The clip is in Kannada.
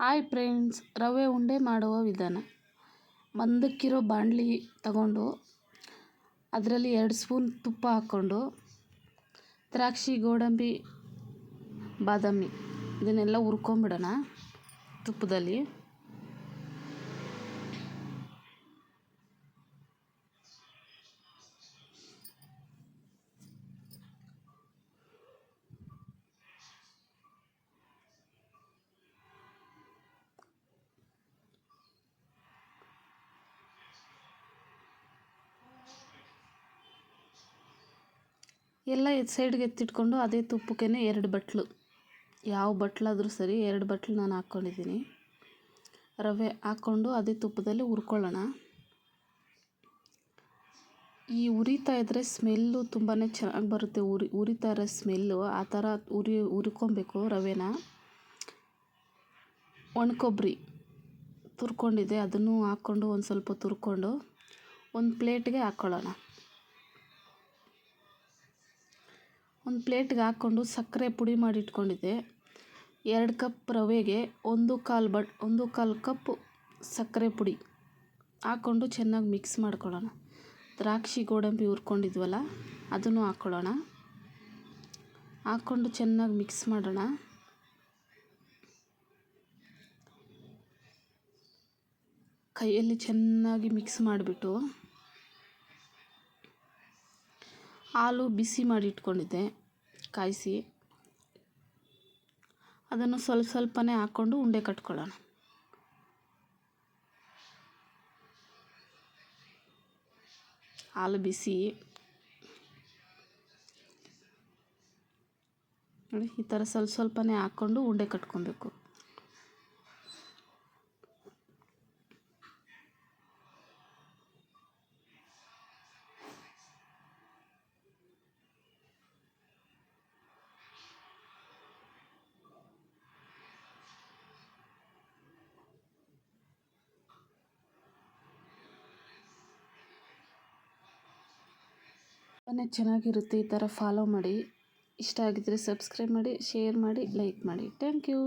ಹಾಯ್ ಫ್ರೆಂಡ್ಸ್, ರವೆ ಉಂಡೆ ಮಾಡುವ ವಿಧಾನ. ಮಂದಕ್ಕಿರೋ ಬಾಣಲಿ ತಗೊಂಡು ಅದರಲ್ಲಿ ಎರಡು ಸ್ಪೂನ್ ತುಪ್ಪ ಹಾಕ್ಕೊಂಡು ದ್ರಾಕ್ಷಿ, ಗೋಡಂಬಿ, ಬಾದಾಮಿ ಇದನ್ನೆಲ್ಲ ಹುರ್ಕೊಂಬಿಡೋಣ ತುಪ್ಪದಲ್ಲಿ. ಎಲ್ಲ ಸೈಡ್ಗೆ ಎತ್ತಿಟ್ಕೊಂಡು ಅದೇ ತುಪ್ಪಕ್ಕೇ ಎರಡು ಬಟ್ಲು. ಯಾವ ಬಟ್ಲಾದರೂ ಸರಿ ಎರಡು ಬಟ್ಲು ನಾನು ಹಾಕ್ಕೊಂಡಿದ್ದೀನಿ. ರವೆ ಹಾಕ್ಕೊಂಡು ಅದೇ ತುಪ್ಪದಲ್ಲಿ ಹುರ್ಕೊಳ್ಳೋಣ. ಈ ಉರಿತಾ ಇದ್ದರೆ ಸ್ಮೆಲ್ಲು ತುಂಬಾ ಚೆನ್ನಾಗಿ ಬರುತ್ತೆ. ಉರಿ, ಉರಿತಾ ಇರೋ ಸ್ಮೆಲ್ಲು, ಆ ಥರ ಉರಿ ಉರ್ಕೊಬೇಕು ರವೆನ. ಒಣಕೊಬ್ಬರಿ ತುರ್ಕೊಂಡಿದ್ದೆ, ಅದನ್ನು ಹಾಕ್ಕೊಂಡು ಒಂದು ಸ್ವಲ್ಪ ತುರ್ಕೊಂಡು ಒಂದು ಪ್ಲೇಟ್ಗೆ ಹಾಕ್ಕೊಳ್ಳೋಣ ಒಂದು ಪ್ಲೇಟ್ಗೆ ಹಾಕ್ಕೊಂಡು ಸಕ್ಕರೆ ಪುಡಿ ಮಾಡಿ ಇಟ್ಕೊಂಡಿದ್ದೆ. ಎರಡು ಕಪ್ ರವೆಗೆ ಒಂದು ಕಾಲು ಬಟ್ ಒಂದು ಕಾಲು ಕಪ್ ಸಕ್ಕರೆ ಪುಡಿ ಹಾಕ್ಕೊಂಡು ಚೆನ್ನಾಗಿ ಮಿಕ್ಸ್ ಮಾಡ್ಕೊಳ್ಳೋಣ. ದ್ರಾಕ್ಷಿ, ಗೋಡಂಬಿ ಹುರ್ಕೊಂಡಿದ್ವಲ್ಲ, ಅದನ್ನು ಹಾಕ್ಕೊಳ್ಳೋಣ. ಹಾಕ್ಕೊಂಡು ಚೆನ್ನಾಗಿ ಮಿಕ್ಸ್ ಮಾಡೋಣ. ಕೈಯಲ್ಲಿ ಚೆನ್ನಾಗಿ ಮಿಕ್ಸ್ ಮಾಡಿಬಿಟ್ಟು ಹಾಲು ಬಿಸಿ ಮಾಡಿ ಇಟ್ಕೊಂಡಿದ್ದೆ, ಕಾಯಿಸಿ. ಅದನ್ನು ಸ್ವಲ್ಪ ಸ್ವಲ್ಪನೇ ಹಾಕ್ಕೊಂಡು ಉಂಡೆ ಕಟ್ಕೊಳ್ಳೋಣ. ಹಾಲು ಬಿಸಿ. ನೋಡಿ, ಈ ಥರ ಸ್ವಲ್ಪ ಸ್ವಲ್ಪನೇ ಹಾಕ್ಕೊಂಡು ಉಂಡೆ ಕಟ್ಕೊಬೇಕು. ತುಂಬಾ ಚೆನ್ನಾಗಿರುತ್ತೆ ಈ ಥರ ಫಾಲೋ ಮಾಡಿ. ಇಷ್ಟ ಆಗಿದ್ದರೆ ಸಬ್ಸ್ಕ್ರೈಬ್ ಮಾಡಿ ಶೇರ್ ಮಾಡಿ ಲೈಕ್ ಮಾಡಿ. Thank you